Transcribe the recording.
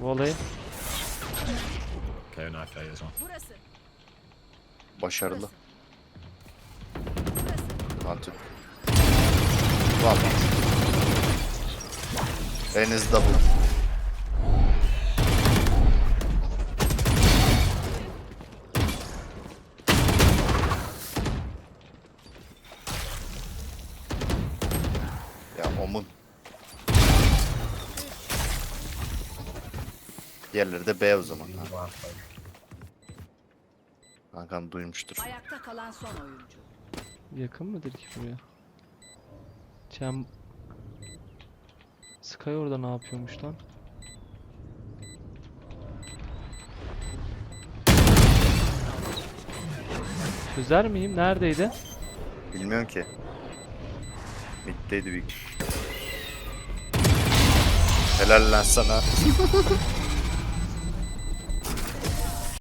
Volley. Okay, knife A as well. Burası. Başarılı. Burası. Antep. Valla. En hızlı double. Ya omun. Diğerleri de B o zaman. Ha. Hakan duymuştur. Ayakta kalan son oyuncu. Yakın mıdır ki buraya? Cem... Sky orada ne yapıyormuş lan? Çözer miyim? Neredeydi? Bilmiyorum ki. Mid'deydi büyük. Helal lan sana.